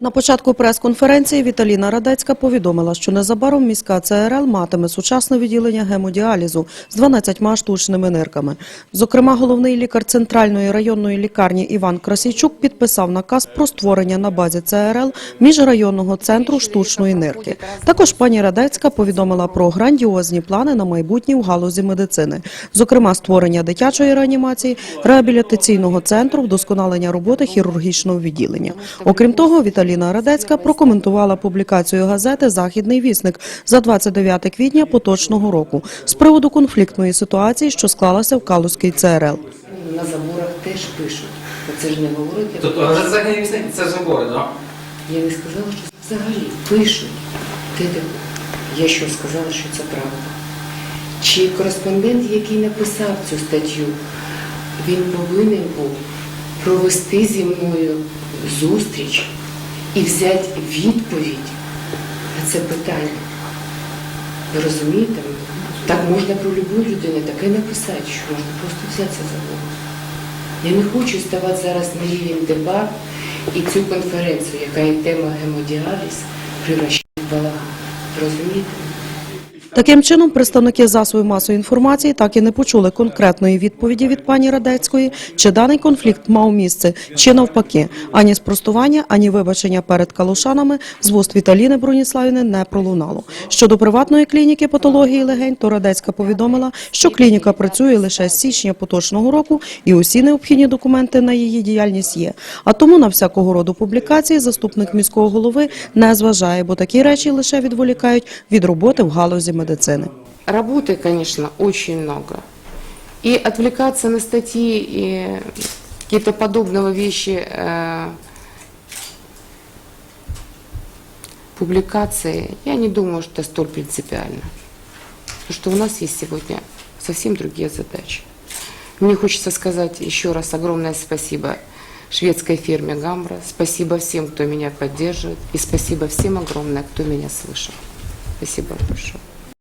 На початку прес-конференції Віталіна Радецька повідомила, що незабаром міська ЦРЛ матиме сучасне відділення гемодіалізу з 12 штучними нирками. Зокрема, головний лікар Центральної районної лікарні Іван Красійчук підписав наказ про створення на базі ЦРЛ міжрайонного центру штучної нирки. Також пані Радецька повідомила про грандіозні плани на майбутнє в галузі медицини. Зокрема, створення дитячої реанімації, реабілітаційного центру, вдосконалення роботи хірургічного відділення. Окрім того, Віталіна Радецька прокоментувала публікацію газети Західний вісник за 29 квітня поточного року з приводу конфліктної ситуації, що склалася в Калузькій ЦРЛ. На заборах теж пишуть. Оце ж не говорите. Тобто взагалі місце це забори, так? Я не сказала, що взагалі пишуть. Я що сказала, що це правда. Чи кореспондент, який написав цю статтю, він повинен був провести зі мною зустріч і взяти відповідь на це питання. Ви розумієте? Так можна про любу людину таке написати, що можна просто взятися за голову. Я не хочу ставати зараз на рівень дебат і цю конференцію, яка є тема гемодіаліз, превращати в балаган. Розумієте? Таким чином, представники засобів масової інформації так і не почули конкретної відповіді від пані Радецької, чи даний конфлікт мав місце, чи навпаки. Ані спростування, ані вибачення перед калушанами з вуст Віталіни Броніславівни не пролунало. Щодо приватної клініки патології легень, то Радецька повідомила, що клініка працює лише з січня поточного року, і усі необхідні документи на її діяльність є. А тому на всякого роду публікації заступник міського голови не зважає, бо такі речі лише відволікають від роботи в галузі медицини. Работы, конечно, очень много. И отвлекаться на статьи и какие-то подобного вещи, э, публикации, я не думаю, что столь принципиально. Потому что у нас есть сегодня совсем другие задачи. Мне хочется сказать еще раз огромное спасибо шведской фирме Гамбра, спасибо всем, кто меня поддерживает, и спасибо всем огромное, кто меня слышал. Спасибо большое.